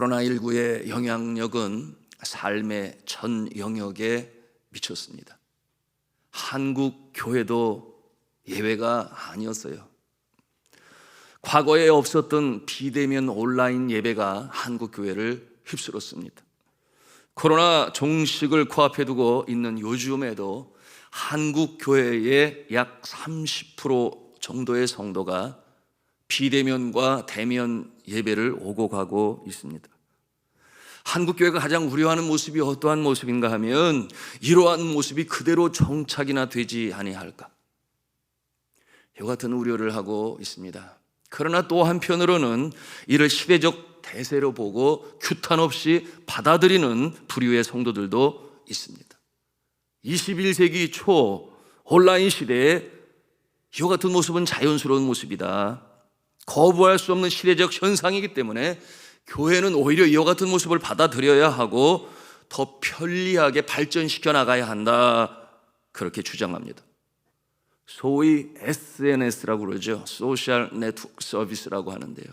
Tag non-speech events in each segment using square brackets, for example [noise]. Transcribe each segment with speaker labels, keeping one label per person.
Speaker 1: 코로나19의 영향력은 삶의 전 영역에 미쳤습니다. 한국 교회도 예외가 아니었어요. 과거에 없었던 비대면 온라인 예배가 한국 교회를 휩쓸었습니다. 코로나 종식을 코앞에 두고 있는 요즘에도 한국 교회의 약 30% 정도의 성도가 비대면과 대면 예배를 오고 가고 있습니다. 한국 교회가 가장 우려하는 모습이 어떠한 모습인가 하면 이러한 모습이 그대로 정착이나 되지 아니할까. 이와 같은 우려를 하고 있습니다. 그러나 또 한편으로는 이를 시대적 대세로 보고 규탄 없이 받아들이는 부류의 성도들도 있습니다. 21세기 초 온라인 시대에 이와 같은 모습은 자연스러운 모습이다. 거부할 수 없는 시대적 현상이기 때문에 교회는 오히려 이와 같은 모습을 받아들여야 하고 더 편리하게 발전시켜 나가야 한다. 그렇게 주장합니다. 소위 SNS라고 그러죠. 소셜 네트워크 서비스라고 하는데요.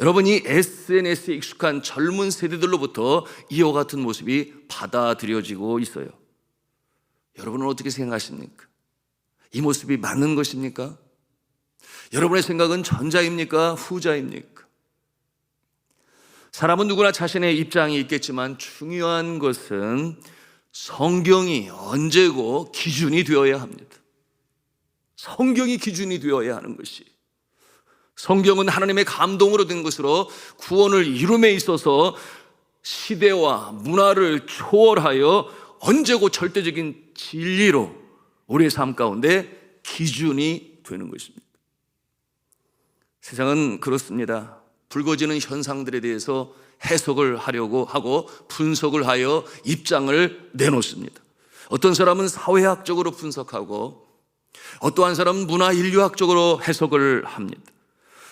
Speaker 1: 여러분 이 SNS에 익숙한 젊은 세대들로부터 이와 같은 모습이 받아들여지고 있어요. 여러분은 어떻게 생각하십니까? 이 모습이 맞는 것입니까? 여러분의 생각은 전자입니까? 후자입니까? 사람은 누구나 자신의 입장이 있겠지만 중요한 것은 성경이 언제고 기준이 되어야 합니다. 성경이 기준이 되어야 하는 것이. 성경은 하나님의 감동으로 된 것으로 구원을 이룸에 있어서 시대와 문화를 초월하여 언제고 절대적인 진리로 우리의 삶 가운데 기준이 되는 것입니다. 세상은 그렇습니다. 불거지는 현상들에 대해서 해석을 하려고 하고 분석을 하여 입장을 내놓습니다. 어떤 사람은 사회학적으로 분석하고 어떠한 사람은 문화 인류학적으로 해석을 합니다.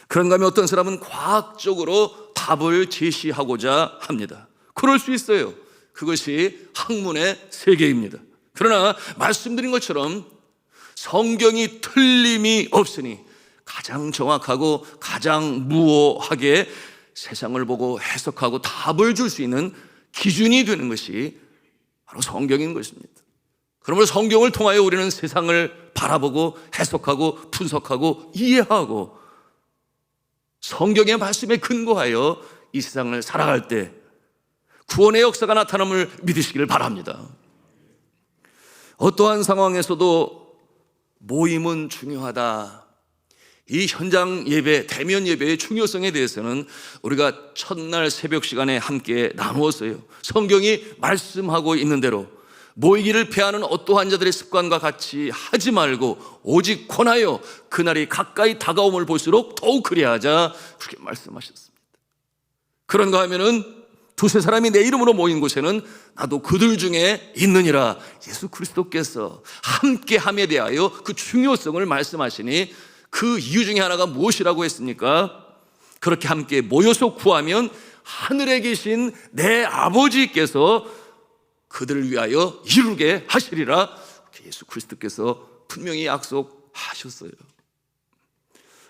Speaker 1: 그런가 하면 어떤 사람은 과학적으로 답을 제시하고자 합니다. 그럴 수 있어요. 그것이 학문의 세계입니다. 그러나 말씀드린 것처럼 성경이 틀림이 없으니 가장 정확하고 가장 무오하게 세상을 보고 해석하고 답을 줄 수 있는 기준이 되는 것이 바로 성경인 것입니다. 그러므로 성경을 통하여 우리는 세상을 바라보고 해석하고 분석하고 이해하고 성경의 말씀에 근거하여 이 세상을 살아갈 때 구원의 역사가 나타남을 믿으시기를 바랍니다. 어떠한 상황에서도 모임은 중요하다. 이 현장 예배, 대면 예배의 중요성에 대해서는 우리가 첫날 새벽 시간에 함께 나누었어요. 성경이 말씀하고 있는 대로 모이기를 패하는 어떠한 자들의 습관과 같이 하지 말고 오직 권하여 그날이 가까이 다가옴을 볼수록 더욱 그리하자 그렇게 말씀하셨습니다. 그런가 하면은 두세 사람이 내 이름으로 모인 곳에는 나도 그들 중에 있느니라 예수 그리스도께서 함께 함에 대하여 그 중요성을 말씀하시니 그 이유 중에 하나가 무엇이라고 했습니까? 그렇게 함께 모여서 구하면 하늘에 계신 내 아버지께서 그들을 위하여 이루게 하시리라 예수 그리스도께서 분명히 약속하셨어요.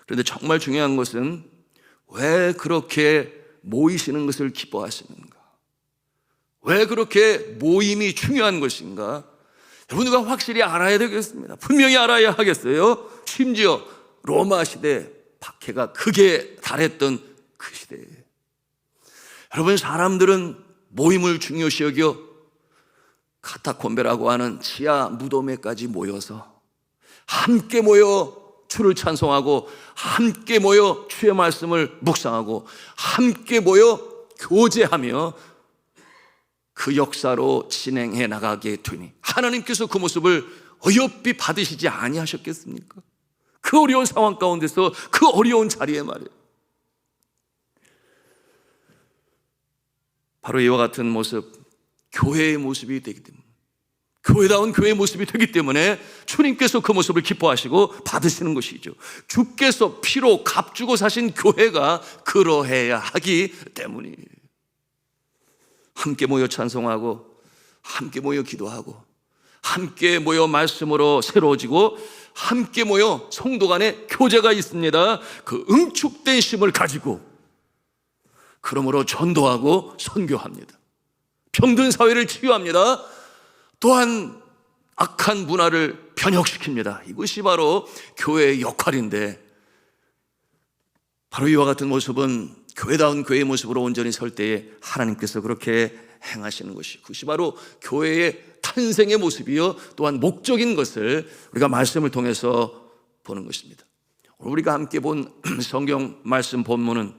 Speaker 1: 그런데 정말 중요한 것은 왜 그렇게 모이시는 것을 기뻐하시는가? 왜 그렇게 모임이 중요한 것인가? 여러분 가 확실히 알아야 되겠습니다. 분명히 알아야 하겠어요. 심지어 로마 시대 박해가 크게 달했던 그 시대에 여러분 사람들은 모임을 중요시 여겨 카타콤베라고 하는 지하 무덤에까지 모여서 함께 모여 주를 찬송하고 함께 모여 주의 말씀을 묵상하고 함께 모여 교제하며 그 역사로 진행해 나가게 되니 하나님께서 그 모습을 어여삐 받으시지 아니하셨겠습니까? 그 어려운 상황 가운데서 그 어려운 자리에 말이에요. 바로 이와 같은 모습, 교회의 모습이 되기 때문에 교회다운 교회의 모습이 되기 때문에 주님께서 그 모습을 기뻐하시고 받으시는 것이죠. 주께서 피로 값주고 사신 교회가 그러해야 하기 때문이에요. 함께 모여 찬송하고 함께 모여 기도하고 함께 모여 말씀으로 새로워지고 함께 모여 성도 간에 교제가 있습니다. 그 응축된 심을 가지고 그러므로 전도하고 선교합니다. 병든 사회를 치유합니다. 또한 악한 문화를 변혁시킵니다. 이것이 바로 교회의 역할인데 바로 이와 같은 모습은 교회다운 교회의 모습으로 온전히 설 때에 하나님께서 그렇게 행하시는 것이 그것이 바로 교회의 탄생의 모습이요 또한 목적인 것을 우리가 말씀을 통해서 보는 것입니다. 우리가 함께 본 [clears throat] 성경 말씀 본문은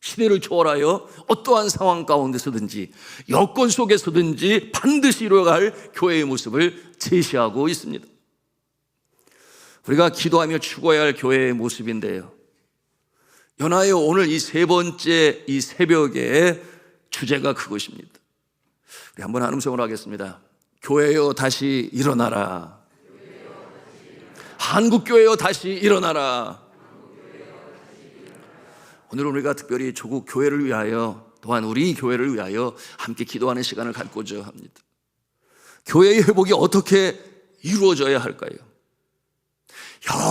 Speaker 1: 시대를 초월하여 어떠한 상황 가운데서든지 여건 속에서든지 반드시 이루어갈 교회의 모습을 제시하고 있습니다. 우리가 기도하며 추구해야 할 교회의 모습인데요. 연하여 오늘 이 세 번째 이 새벽에 주제가 그것입니다. 우리 한번 한음성으로 하겠습니다. 교회여 다시 일어나라. 한국교회여 다시 일어나라. 오늘 우리가 특별히 조국 교회를 위하여 또한 우리 교회를 위하여 함께 기도하는 시간을 갖고자 합니다. 교회의 회복이 어떻게 이루어져야 할까요?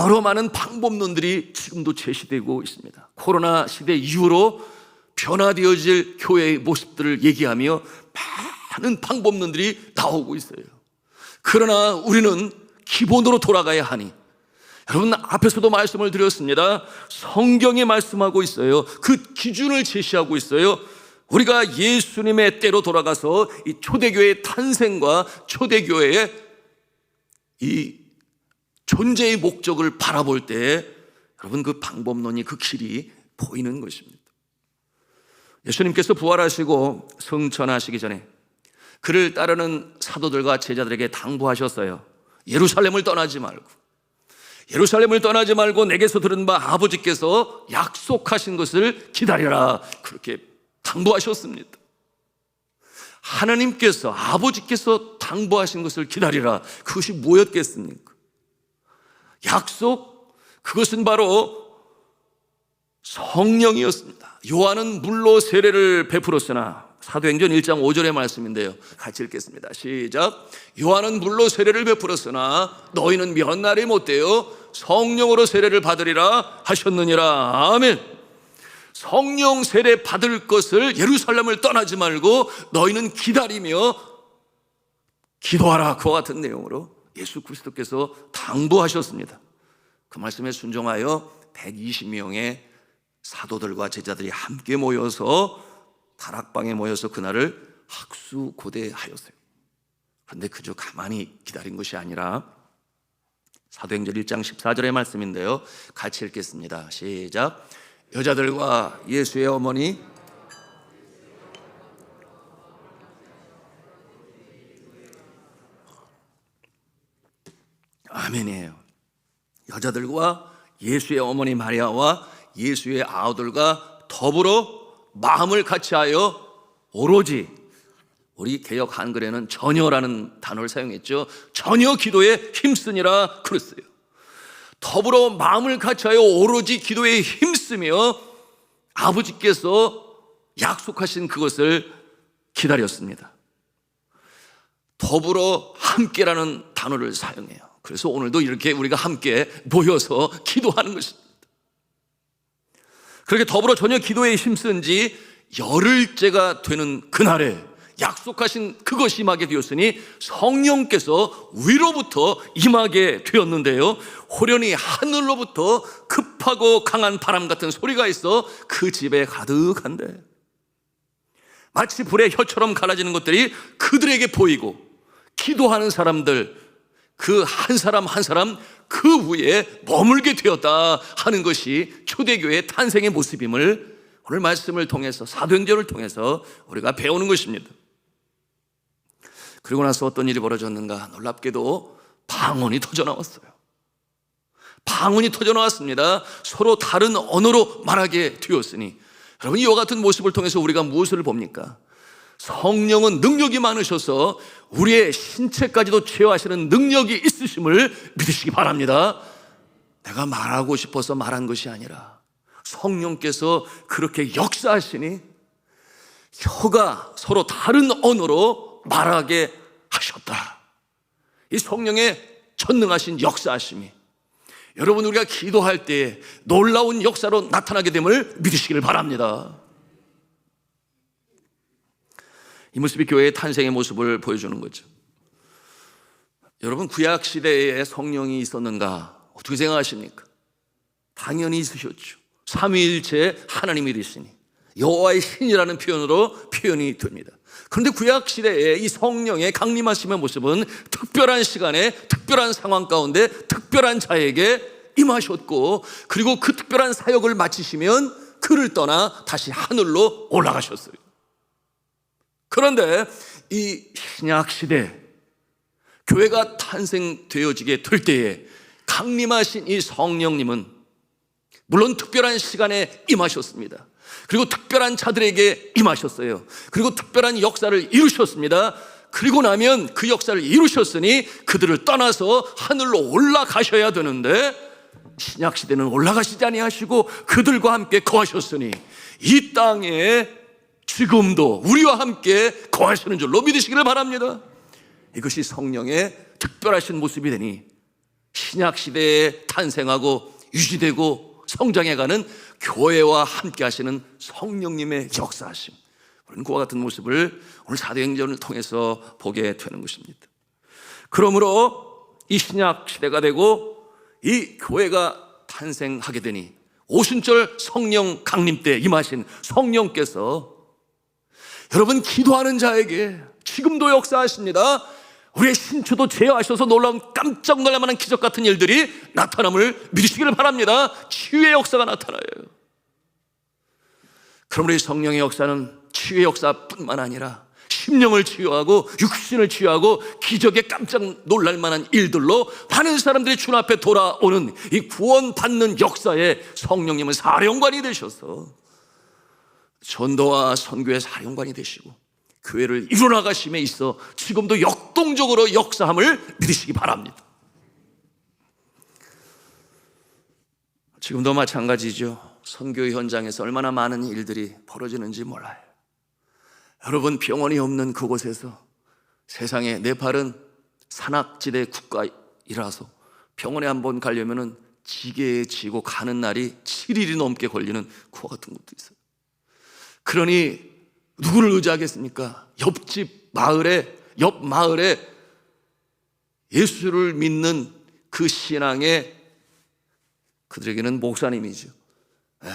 Speaker 1: 여러 많은 방법론들이 지금도 제시되고 있습니다. 코로나 시대 이후로 변화되어질 교회의 모습들을 얘기하며 많은 방법론들이 나오고 있어요. 그러나 우리는 기본으로 돌아가야 하니 여러분 앞에서도 말씀을 드렸습니다. 성경이 말씀하고 있어요. 그 기준을 제시하고 있어요. 우리가 예수님의 때로 돌아가서 이 초대교회의 탄생과 초대교회의 이 존재의 목적을 바라볼 때 여러분 그 방법론이 그 길이 보이는 것입니다. 예수님께서 부활하시고 성천하시기 전에 그를 따르는 사도들과 제자들에게 당부하셨어요. 예루살렘을 떠나지 말고 예루살렘을 떠나지 말고 내게서 들은 바 아버지께서 약속하신 것을 기다려라. 그렇게 당부하셨습니다. 하나님께서 아버지께서 당부하신 것을 기다리라. 그것이 뭐였겠습니까? 약속 그것은 바로 성령이었습니다. 요한은 물로 세례를 베풀었으나 사도행전 1장 5절의 말씀인데요. 같이 읽겠습니다. 시작. 요한은 물로 세례를 베풀었으나 너희는 몇 날이 못 되어 성령으로 세례를 받으리라 하셨느니라. 아멘. 성령 세례 받을 것을 예루살렘을 떠나지 말고 너희는 기다리며 기도하라. 그와 같은 내용으로 예수 그리스도께서 당부하셨습니다. 그 말씀에 순종하여 120명의 사도들과 제자들이 함께 모여서 다락방에 모여서 그날을 학수고대하였어요. 그런데 그저 가만히 기다린 것이 아니라 사도행전 1장 14절의 말씀인데요. 같이 읽겠습니다. 시작. 여자들과 예수의 어머니 아멘이에요. 여자들과 예수의 어머니 마리아와 예수의 아우들과 더불어 마음을 같이하여 오로지 우리 개혁 한글에는 전혀라는 단어를 사용했죠. 전혀 기도에 힘쓰니라 그랬어요. 더불어 마음을 같이하여 오로지 기도에 힘쓰며 아버지께서 약속하신 그것을 기다렸습니다. 더불어 함께라는 단어를 사용해요. 그래서 오늘도 이렇게 우리가 함께 모여서 기도하는 것입니다. 그렇게 더불어 전혀 기도에 힘쓴 지 열흘째가 되는 그날에 약속하신 그것이 임하게 되었으니 성령께서 위로부터 임하게 되었는데요. 호련히 하늘로부터 급하고 강한 바람 같은 소리가 있어 그 집에 가득한데 마치 불의 혀처럼 갈라지는 것들이 그들에게 보이고 기도하는 사람들 그 한 사람 한 사람 그 위에 머물게 되었다 하는 것이 초대교회의 탄생의 모습임을 오늘 말씀을 통해서 사도행전을 통해서 우리가 배우는 것입니다. 그리고 나서 어떤 일이 벌어졌는가 놀랍게도 방언이 터져 나왔어요. 방언이 터져 나왔습니다. 서로 다른 언어로 말하게 되었으니 여러분 이와 같은 모습을 통해서 우리가 무엇을 봅니까? 성령은 능력이 많으셔서 우리의 신체까지도 제어하시는 능력이 있으심을 믿으시기 바랍니다. 내가 말하고 싶어서 말한 것이 아니라 성령께서 그렇게 역사하시니 혀가 서로 다른 언어로 말하게 하셨다. 이 성령의 전능하신 역사하심이 여러분 우리가 기도할 때 놀라운 역사로 나타나게 됨을 믿으시기를 바랍니다. 이 모습이 교회의 탄생의 모습을 보여주는 거죠. 여러분 구약 시대에 성령이 있었는가 어떻게 생각하십니까? 당연히 있으셨죠. 삼위일체 하나님이 되시니 여호와의 신이라는 표현으로 표현이 됩니다. 그런데 구약 시대에 이 성령의 강림하심의 모습은 특별한 시간에 특별한 상황 가운데 특별한 자에게 임하셨고 그리고 그 특별한 사역을 마치시면 그를 떠나 다시 하늘로 올라가셨어요. 그런데 이 신약 시대 교회가 탄생되어지게 될 때에 강림하신 이 성령님은 물론 특별한 시간에 임하셨습니다. 그리고 특별한 자들에게 임하셨어요. 그리고 특별한 역사를 이루셨습니다. 그리고 나면 그 역사를 이루셨으니 그들을 떠나서 하늘로 올라가셔야 되는데 신약 시대는 올라가시지 아니하시고 그들과 함께 거하셨으니 이 땅에 지금도 우리와 함께 거하시는 줄로 믿으시기를 바랍니다. 이것이 성령의 특별하신 모습이 되니 신약 시대에 탄생하고 유지되고 성장해가는 교회와 함께 하시는 성령님의 역사하심. 그런 그와 같은 모습을 오늘 사도행전을 통해서 보게 되는 것입니다. 그러므로 이 신약 시대가 되고 이 교회가 탄생하게 되니 오순절 성령 강림 때 임하신 성령께서 여러분 기도하는 자에게 지금도 역사하십니다. 우리의 신초도 제어하셔서 놀라운 깜짝 놀랄 만한 기적 같은 일들이 나타남을 믿으시기를 바랍니다. 치유의 역사가 나타나요. 그러므로 이 성령의 역사는 치유의 역사뿐만 아니라 심령을 치유하고 육신을 치유하고 기적에 깜짝 놀랄 만한 일들로 많은 사람들이 주 앞에 돌아오는 이 구원받는 역사에 성령님은 사령관이 되셔서 전도와 선교의 사령관이 되시고 교회를 이루나가심에 있어 지금도 역동적으로 역사함을 믿으시기 바랍니다. 지금도 마찬가지죠. 선교 현장에서 얼마나 많은 일들이 벌어지는지 몰라요. 여러분 병원이 없는 그곳에서 세상에 네팔은 산악지대 국가이라서 병원에 한 번 가려면은 지게에 지고 가는 날이 7일이 넘게 걸리는 그와 같은 것도 있어요. 그러니 누구를 의지하겠습니까? 옆집 마을에 옆 마을에 예수를 믿는 그 신앙의 그들에게는 목사님이죠. 예,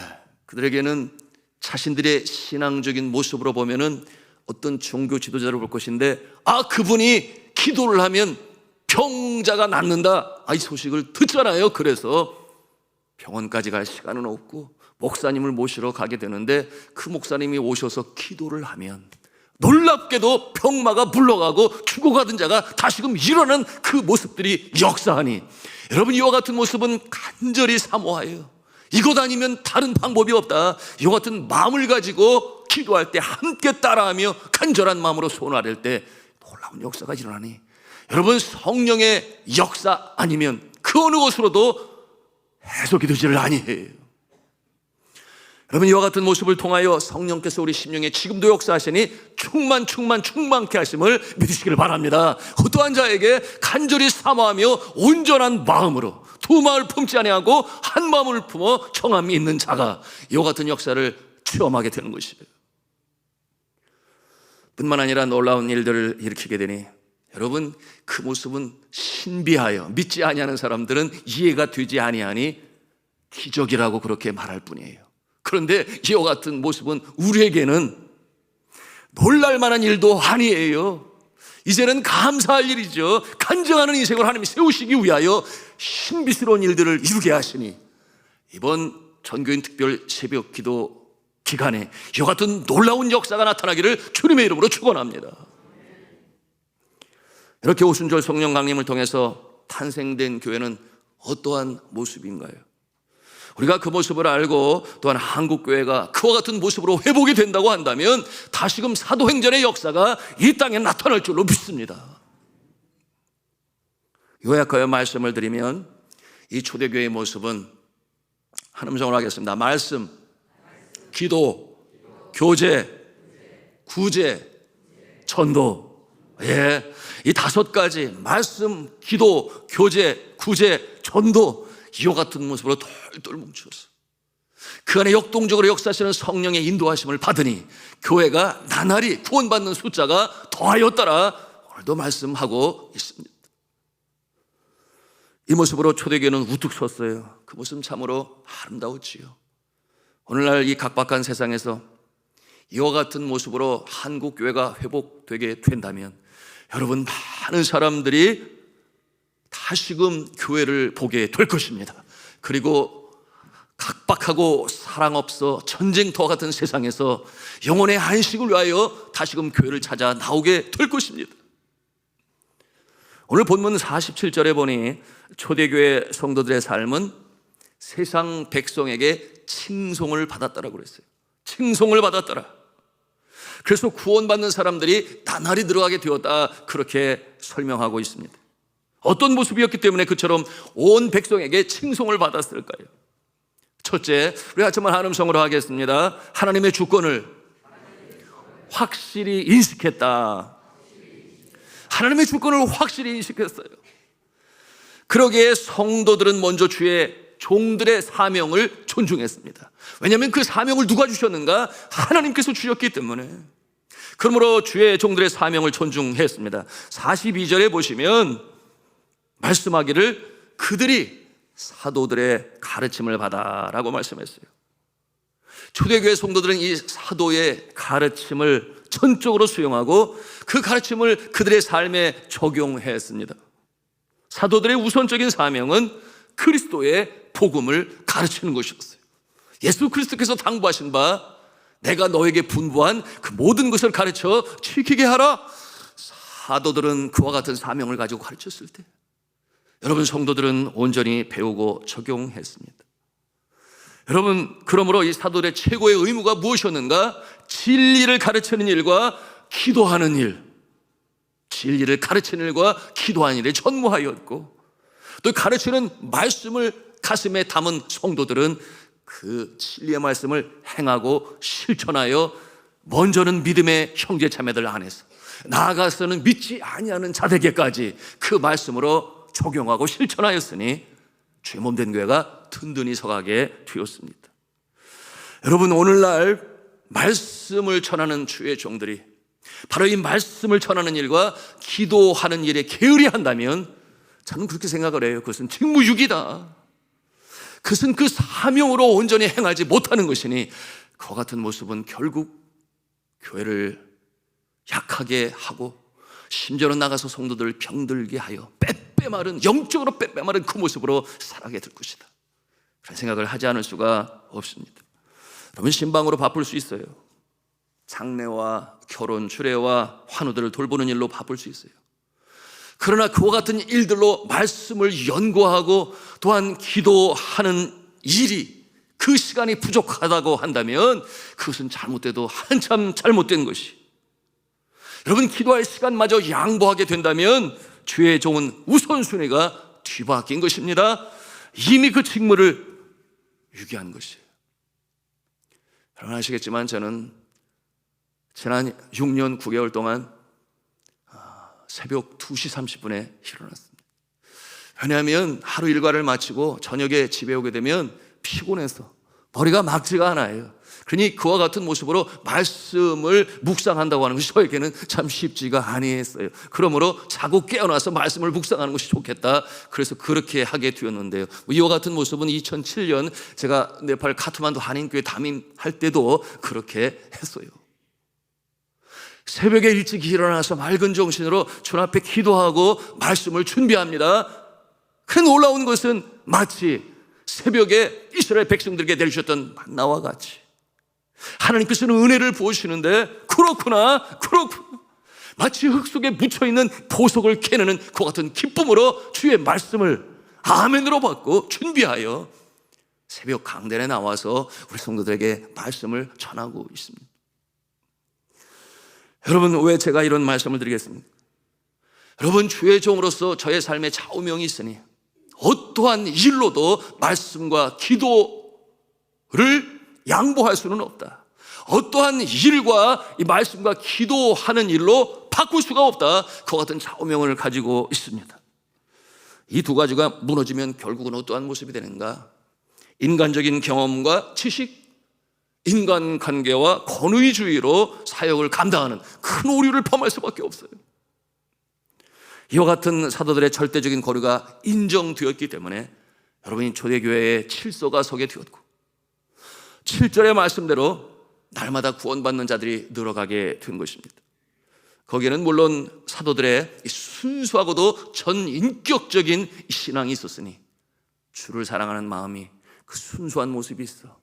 Speaker 1: 그들에게는 자신들의 신앙적인 모습으로 보면은 어떤 종교 지도자를 볼 것인데 아 그분이 기도를 하면 병자가 낫는다. 아 이 소식을 듣잖아요. 그래서 병원까지 갈 시간은 없고 목사님을 모시러 가게 되는데 그 목사님이 오셔서 기도를 하면 놀랍게도 병마가 물러가고 죽어가던 자가 다시금 일어난 그 모습들이 역사하니 여러분 이와 같은 모습은 간절히 사모하여 이것 아니면 다른 방법이 없다. 이와 같은 마음을 가지고 기도할 때 함께 따라하며 간절한 마음으로 소원하릴 때 놀라운 역사가 일어나니 여러분 성령의 역사 아니면 그 어느 곳으로도 해석이 되지를 아니해요. 여러분 이와 같은 모습을 통하여 성령께서 우리 심령에 지금도 역사하시니 충만 충만 충만케 하심을 믿으시기를 바랍니다. 어떠한 자에게 간절히 사모하며 온전한 마음으로 두 마음을 품지 아니하고 한 마음을 품어 청함이 있는 자가 이와 같은 역사를 체험하게 되는 것이에요. 뿐만 아니라 놀라운 일들을 일으키게 되니 여러분 그 모습은 신비하여 믿지 아니하는 사람들은 이해가 되지 아니하니 기적이라고 그렇게 말할 뿐이에요. 그런데 이와 같은 모습은 우리에게는 놀랄 만한 일도 아니에요. 이제는 감사할 일이죠. 간증하는 인생을 하나님이 세우시기 위하여 신비스러운 일들을 이루게 하시니 이번 전교인 특별 새벽 기도 기간에 이와 같은 놀라운 역사가 나타나기를 주님의 이름으로 축원합니다. 이렇게 오순절 성령 강림을 통해서 탄생된 교회는 어떠한 모습인가요? 우리가 그 모습을 알고 또한 한국 교회가 그와 같은 모습으로 회복이 된다고 한다면 다시금 사도행전의 역사가 이 땅에 나타날 줄로 믿습니다. 요약하여 말씀을 드리면 이 초대교회의 모습은 한 음성으로 하겠습니다. 말씀, 기도, 교제, 구제, 전도. 예. 이 다섯 가지 말씀, 기도, 교제, 구제, 전도 이와 같은 모습으로 똘똘 뭉쳤어. 그 안에 역동적으로 역사하시는 성령의 인도하심을 받으니 교회가 나날이 구원받는 숫자가 더하였더라 오늘도 말씀하고 있습니다. 이 모습으로 초대교회는 우뚝 섰어요. 그 모습 참으로 아름다웠지요. 오늘날 이 각박한 세상에서 이와 같은 모습으로 한국 교회가 회복되게 된다면 여러분 많은 사람들이 다시금 교회를 보게 될 것입니다. 그리고 각박하고 사랑 없어 전쟁터와 같은 세상에서 영혼의 안식을 위하여 다시금 교회를 찾아 나오게 될 것입니다. 오늘 본문 47절에 보니 초대교회 성도들의 삶은 세상 백성에게 칭송을 받았다라고 그랬어요. 칭송을 받았더라. 그래서 구원받는 사람들이 나날이 들어가게 되었다. 그렇게 설명하고 있습니다. 어떤 모습이었기 때문에 그처럼 온 백성에게 칭송을 받았을까요? 첫째, 우리 같이 한번 한음성으로 하겠습니다. 하나님의 주권을 확실히 인식했다. 하나님의 주권을 확실히 인식했어요. 그러기에 성도들은 먼저 주의 종들의 사명을 존중했습니다. 왜냐하면 그 사명을 누가 주셨는가? 하나님께서 주셨기 때문에. 그러므로 주의 종들의 사명을 존중했습니다. 42절에 보시면 말씀하기를 그들이 사도들의 가르침을 받아라고 말씀했어요. 초대교회 성도들은 이 사도의 가르침을 전적으로 수용하고 그 가르침을 그들의 삶에 적용했습니다. 사도들의 우선적인 사명은 그리스도의 복음을 가르치는 것이었어요. 예수 그리스도께서 당부하신 바 내가 너에게 분부한 그 모든 것을 가르쳐 지키게 하라. 사도들은 그와 같은 사명을 가지고 가르쳤을 때 여러분 성도들은 온전히 배우고 적용했습니다. 여러분 그러므로 이 사도들의 최고의 의무가 무엇이었는가? 진리를 가르치는 일과 기도하는 일. 진리를 가르치는 일과 기도하는 일에 전무하였고 또 가르치는 말씀을 가슴에 담은 성도들은 그 진리의 말씀을 행하고 실천하여 먼저는 믿음의 형제 자매들 안에서 나아가서는 믿지 아니하는 자들에게까지 그 말씀으로 적용하고 실천하였으니 죄 몸된 교회가 든든히 서가게 되었습니다. 여러분 오늘날 말씀을 전하는 주의 종들이 바로 이 말씀을 전하는 일과 기도하는 일에 게으리 한다면 저는 그렇게 생각을 해요. 그것은 직무유기다. 그것은 그 사명으로 온전히 행하지 못하는 것이니 그와 같은 모습은 결국 교회를 약하게 하고 심지어는 나가서 성도들을 병들게 하여 빼빼마른 영적으로 빼빼마른 그 모습으로 살아게 될 것이다. 그런 생각을 하지 않을 수가 없습니다. 여러분 신방으로 바쁠 수 있어요. 장례와 결혼, 주례와 환우들을 돌보는 일로 바쁠 수 있어요. 그러나 그와 같은 일들로 말씀을 연구하고 또한 기도하는 일이 그 시간이 부족하다고 한다면 그것은 잘못돼도 한참 잘못된 것이. 여러분 기도할 시간마저 양보하게 된다면 주의 종은 우선순위가 뒤바뀐 것입니다. 이미 그 직무를 유기한 것이에요. 여러분 아시겠지만 저는 지난 6년 9개월 동안 아, 새벽 2시 30분에 일어났습니다. 왜냐하면 하루 일과를 마치고 저녁에 집에 오게 되면 피곤해서 머리가 막지가 않아요. 그러니 그와 같은 모습으로 말씀을 묵상한다고 하는 것이 저에게는 참 쉽지가 아니했어요. 그러므로 자고 깨어나서 말씀을 묵상하는 것이 좋겠다. 그래서 그렇게 하게 되었는데요. 이와 같은 모습은 2007년 제가 네팔 카트만두 한인교회 담임할 때도 그렇게 했어요. 새벽에 일찍 일어나서 맑은 정신으로 주 앞에 기도하고 말씀을 준비합니다. 그 놀라운 것은 마치 새벽에 이스라엘 백성들에게 내주셨던 만나와 같이 하나님께서는 은혜를 부으시는데 그렇구나 그렇구나 마치 흙 속에 묻혀있는 보석을 캐내는 그 같은 기쁨으로 주의 말씀을 아멘으로 받고 준비하여 새벽 강단에 나와서 우리 성도들에게 말씀을 전하고 있습니다. 여러분 왜 제가 이런 말씀을 드리겠습니까? 여러분 주의 종으로서 저의 삶에 좌우명이 있으니 어떠한 일로도 말씀과 기도를 양보할 수는 없다. 어떠한 일과 이 말씀과 기도하는 일로 바꿀 수가 없다. 그 같은 좌우명을 가지고 있습니다. 이 두 가지가 무너지면 결국은 어떠한 모습이 되는가? 인간적인 경험과 지식, 인간 관계와 권위주의로 사역을 감당하는 큰 오류를 범할 수밖에 없어요. 이와 같은 사도들의 절대적인 거류가 인정되었기 때문에 여러분이 초대교회에 칠소가 서게 되었고 7절의 말씀대로 날마다 구원받는 자들이 늘어가게 된 것입니다. 거기에는 물론 사도들의 이 순수하고도 전인격적인 신앙이 있었으니 주를 사랑하는 마음이 그 순수한 모습이 있어.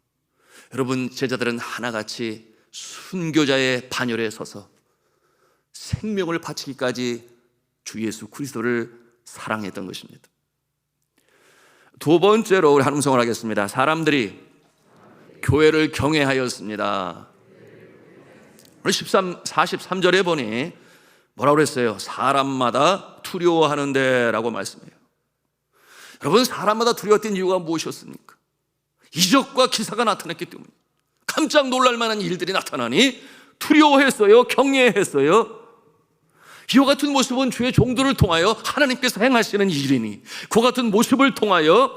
Speaker 1: 여러분 제자들은 하나같이 순교자의 반열에 서서 생명을 바치기까지 주 예수 그리스도를 사랑했던 것입니다. 두 번째로 우리 한음성을 하겠습니다. 사람들이 교회를 경외하였습니다. 오늘 13, 43절에 보니 뭐라고 그랬어요? 사람마다 두려워하는데 라고 말씀해요. 여러분, 사람마다 두려웠던 이유가 무엇이었습니까? 이적과 기사가 나타났기 때문에 깜짝 놀랄 만한 일들이 나타나니 두려워했어요. 경외했어요. 이와 같은 모습은 주의 종들을 통하여 하나님께서 행하시는 일이니 그 같은 모습을 통하여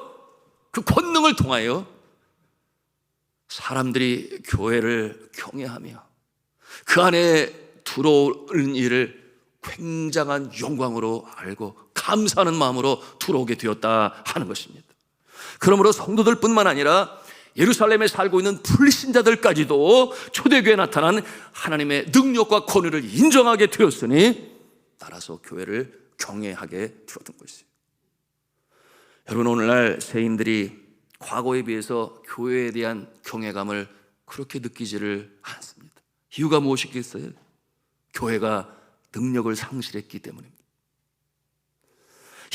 Speaker 1: 그 권능을 통하여 사람들이 교회를 경외하며 그 안에 들어오는 일을 굉장한 영광으로 알고 감사하는 마음으로 들어오게 되었다 하는 것입니다. 그러므로 성도들뿐만 아니라 예루살렘에 살고 있는 불신자들까지도 초대교회에 나타난 하나님의 능력과 권위를 인정하게 되었으니 따라서 교회를 경외하게 되었던 것이에요. 여러분 오늘날 세인들이 과거에 비해서 교회에 대한 경외감을 그렇게 느끼지를 않습니다. 이유가 무엇이겠어요? 교회가 능력을 상실했기 때문입니다.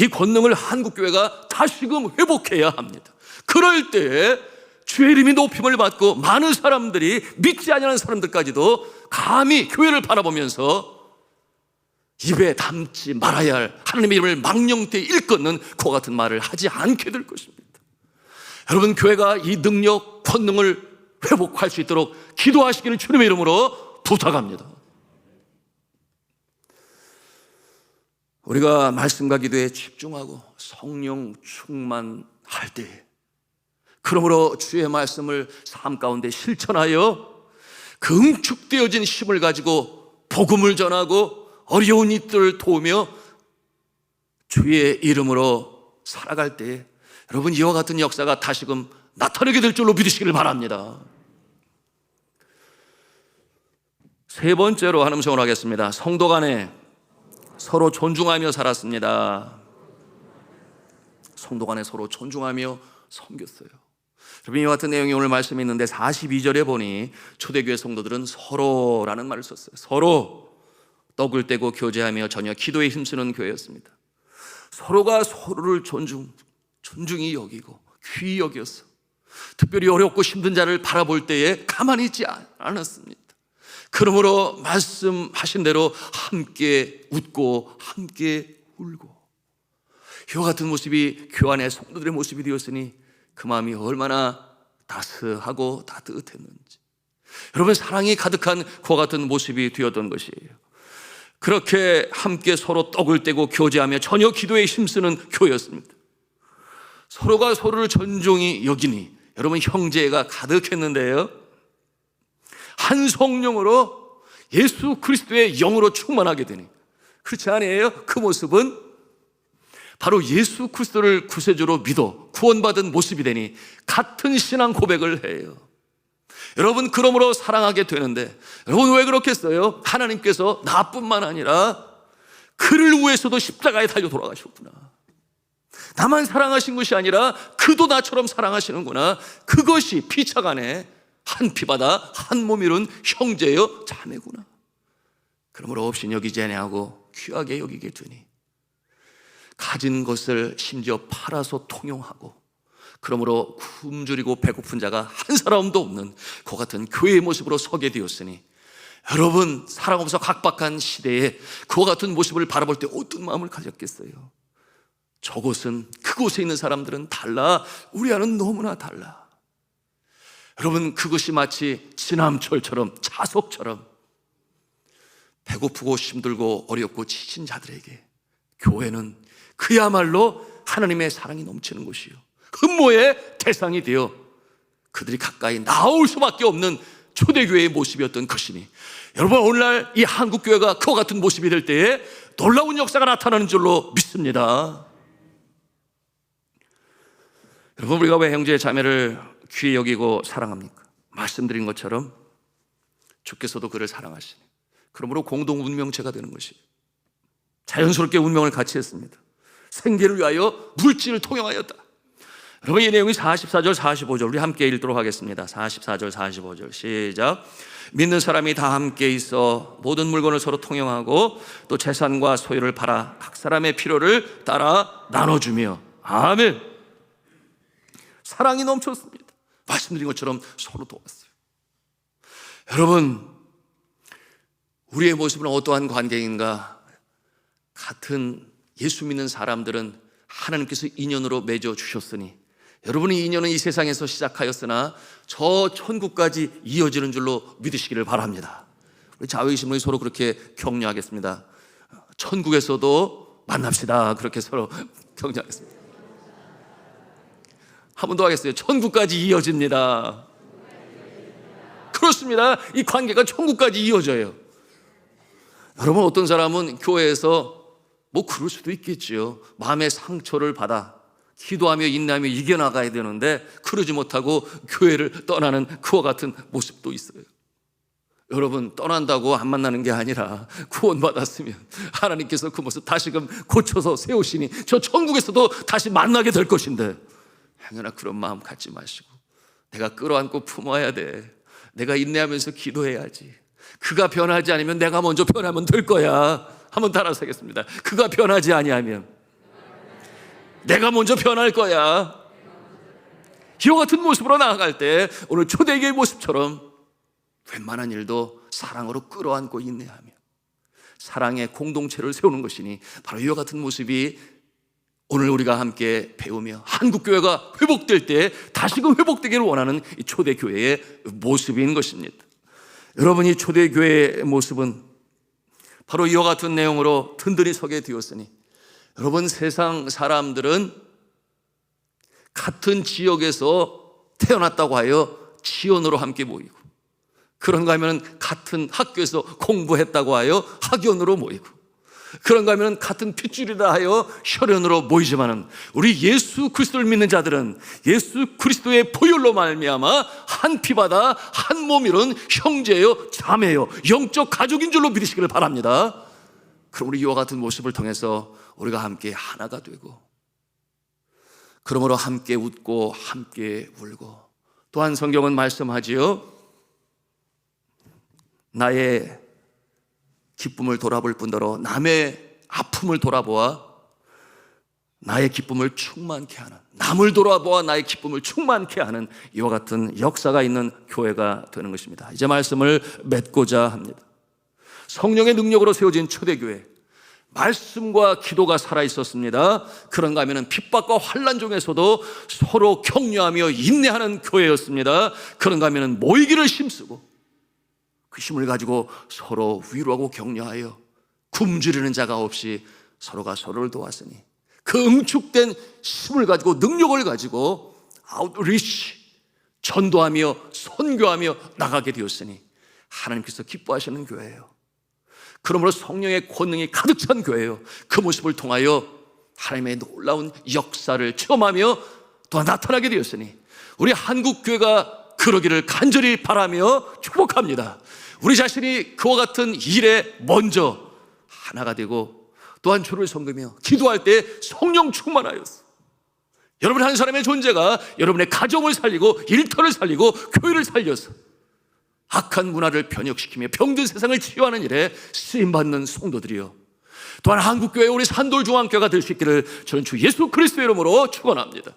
Speaker 1: 이 권능을 한국 교회가 다시금 회복해야 합니다. 그럴 때 주의 이름이 높임을 받고 많은 사람들이 믿지 않는 사람들까지도 감히 교회를 바라보면서 입에 담지 말아야 할 하나님의 이름을 망령되이 일컫는 그 같은 말을 하지 않게 될 것입니다. 여러분 교회가 이 능력, 권능을 회복할 수 있도록 기도하시기를 주님의 이름으로 부탁합니다. 우리가 말씀과 기도에 집중하고 성령 충만할 때, 그러므로 주의 말씀을 삶 가운데 실천하여 그 응축되어진 힘을 가지고 복음을 전하고 어려운 이들을 도우며 주의 이름으로 살아갈 때 여러분 이와 같은 역사가 다시금 나타나게 될 줄로 믿으시기를 바랍니다. 세 번째로 하는 성을 하겠습니다. 성도 간에 서로 존중하며 살았습니다. 성도 간에 서로 존중하며 섬겼어요. 여러분 이와 같은 내용이 오늘 말씀이 있는데 42절에 보니 초대교회 성도들은 서로라는 말을 썼어요. 서로 떡을 떼고 교제하며 전혀 기도에 힘쓰는 교회였습니다. 서로가 서로를 존중, 존중히 여기고 귀히 여겼어. 특별히 어렵고 힘든 자를 바라볼 때에 가만히 있지 않았습니다. 그러므로 말씀하신 대로 함께 웃고 함께 울고 이와 같은 모습이 교환의 성도들의 모습이 되었으니 그 마음이 얼마나 따스하고 따뜻했는지 여러분 사랑이 가득한 그와 같은 모습이 되었던 것이에요. 그렇게 함께 서로 떡을 떼고 교제하며 전혀 기도에 힘쓰는 교회였습니다. 서로가 서로를 존중히 여기니 여러분 형제가 가득했는데요. 한 성령으로 예수 그리스도의 영으로 충만하게 되니 그렇지 않아요? 그 모습은 바로 예수 그리스도를 구세주로 믿어 구원받은 모습이 되니 같은 신앙 고백을 해요. 여러분 그러므로 사랑하게 되는데 여러분 왜 그렇겠어요? 하나님께서 나뿐만 아니라 그를 위해서도 십자가에 달려 돌아가셨구나. 나만 사랑하신 것이 아니라 그도 나처럼 사랑하시는구나. 그것이 피차간에 한 피바다 한 몸이룬 형제여 자매구나. 그러므로 없이 여기지 아니하고 귀하게 여기게 되니 가진 것을 심지어 팔아서 통용하고 그러므로 굶주리고 배고픈 자가 한 사람도 없는 그 같은 교회의 모습으로 서게 되었으니 여러분 없어 각박한 시대에 그와 같은 모습을 바라볼 때 어떤 마음을 가졌겠어요? 저곳은 그곳에 있는 사람들은 달라. 우리와는 너무나 달라. 여러분 그것이 마치 지남철처럼 자석처럼 배고프고 힘들고 어렵고 지친 자들에게 교회는 그야말로 하나님의 사랑이 넘치는 곳이요. 흠모의 대상이 되어 그들이 가까이 나올 수밖에 없는 초대교회의 모습이었던 것이니. 여러분 오늘날 이 한국교회가 그와 같은 모습이 될 때에 놀라운 역사가 나타나는 줄로 믿습니다. 여러분 우리가 왜 형제 자매를 귀히 여기고 사랑합니까? 말씀드린 것처럼 주께서도 그를 사랑하시니 그러므로 공동 운명체가 되는 것이에요. 자연스럽게 운명을 같이 했습니다. 생계를 위하여 물질을 통용하였다. 여러분 이 내용이 44절 45절 우리 함께 읽도록 하겠습니다. 44절 45절 시작. 믿는 사람이 다 함께 있어 모든 물건을 서로 통용하고 또 재산과 소유를 팔아 각 사람의 필요를 따라 나눠주며 아멘. 사랑이 넘쳤습니다. 말씀드린 것처럼 서로 도왔어요. 여러분 우리의 모습은 어떠한 관계인가? 같은 예수 믿는 사람들은 하나님께서 인연으로 맺어 주셨으니 여러분의 인연은 이 세상에서 시작하였으나 저 천국까지 이어지는 줄로 믿으시기를 바랍니다. 우리 자외신문이 서로 그렇게 격려하겠습니다. 천국에서도 만납시다. 그렇게 서로 [laughs] 격려하겠습니다. 한 번 더 하겠어요. 천국까지 이어집니다. 그렇습니다. 이 관계가 천국까지 이어져요. 여러분 어떤 사람은 교회에서 뭐 그럴 수도 있겠지요. 마음의 상처를 받아 기도하며 인내하며 이겨나가야 되는데 그러지 못하고 교회를 떠나는 그와 같은 모습도 있어요. 여러분 떠난다고 안 만나는 게 아니라 구원받았으면 하나님께서 그 모습 다시금 고쳐서 세우시니 저 천국에서도 다시 만나게 될 것인데 행여나 그런 마음 갖지 마시고 내가 끌어안고 품어야 돼. 내가 인내하면서 기도해야지. 그가 변하지 않으면 내가 먼저 변하면 될 거야. 한번 따라서 하겠습니다. 그가 변하지 아니하면 내가 먼저 변할 거야. 이와 같은 모습으로 나아갈 때 오늘 초대교의 모습처럼 웬만한 일도 사랑으로 끌어안고 인내하며 사랑의 공동체를 세우는 것이니 바로 이와 같은 모습이 오늘 우리가 함께 배우며 한국교회가 회복될 때 다시금 회복되기를 원하는 이 초대교회의 모습인 것입니다. 여러분이 초대교회의 모습은 바로 이와 같은 내용으로 든든히 서게 되었으니 여러분 세상 사람들은 같은 지역에서 태어났다고 하여 지연으로 함께 모이고 그런가 하면 같은 학교에서 공부했다고 하여 학연으로 모이고 그런가 하면 같은 핏줄이라 하여 혈연으로 모이지만은 우리 예수 그리스도를 믿는 자들은 예수 그리스도의 보혈로 말미암아 한 피바다 한 몸이론 형제요 자매요 영적 가족인 줄로 믿으시기를 바랍니다. 그럼 우리 이와 같은 모습을 통해서 우리가 함께 하나가 되고 그러므로 함께 웃고 함께 울고 또한 성경은 말씀하지요. 나의 기쁨을 돌아볼 뿐더러 남의 아픔을 돌아보아 나의 기쁨을 충만케 하는 남을 돌아보아 나의 기쁨을 충만케 하는 이와 같은 역사가 있는 교회가 되는 것입니다. 이제 말씀을 맺고자 합니다. 성령의 능력으로 세워진 초대교회 말씀과 기도가 살아 있었습니다. 그런가 하면 핍박과 환란 중에서도 서로 격려하며 인내하는 교회였습니다. 그런가 하면 모이기를 힘쓰고 그 힘을 가지고 서로 위로하고 격려하여 굶주리는 자가 없이 서로가 서로를 도왔으니 그 응축된 힘을 가지고 능력을 가지고 아웃리치 전도하며 선교하며 나가게 되었으니 하나님께서 기뻐하시는 교회예요. 그러므로 성령의 권능이 가득 찬 교회예요. 그 모습을 통하여 하나님의 놀라운 역사를 체험하며 또한 나타나게 되었으니 우리 한국 교회가 그러기를 간절히 바라며 축복합니다. 우리 자신이 그와 같은 일에 먼저 하나가 되고 또한 주를 섬기며 기도할 때 성령 충만하였어. 여러분 한 사람의 존재가 여러분의 가정을 살리고 일터를 살리고 교회를 살려서 악한 문화를 변혁시키며 병든 세상을 치유하는 일에 쓰임받는 성도들이요. 또한 한국교회 우리 산돌중앙교회가 될 수 있기를 저는 주 예수 그리스도의 이름으로 축원합니다.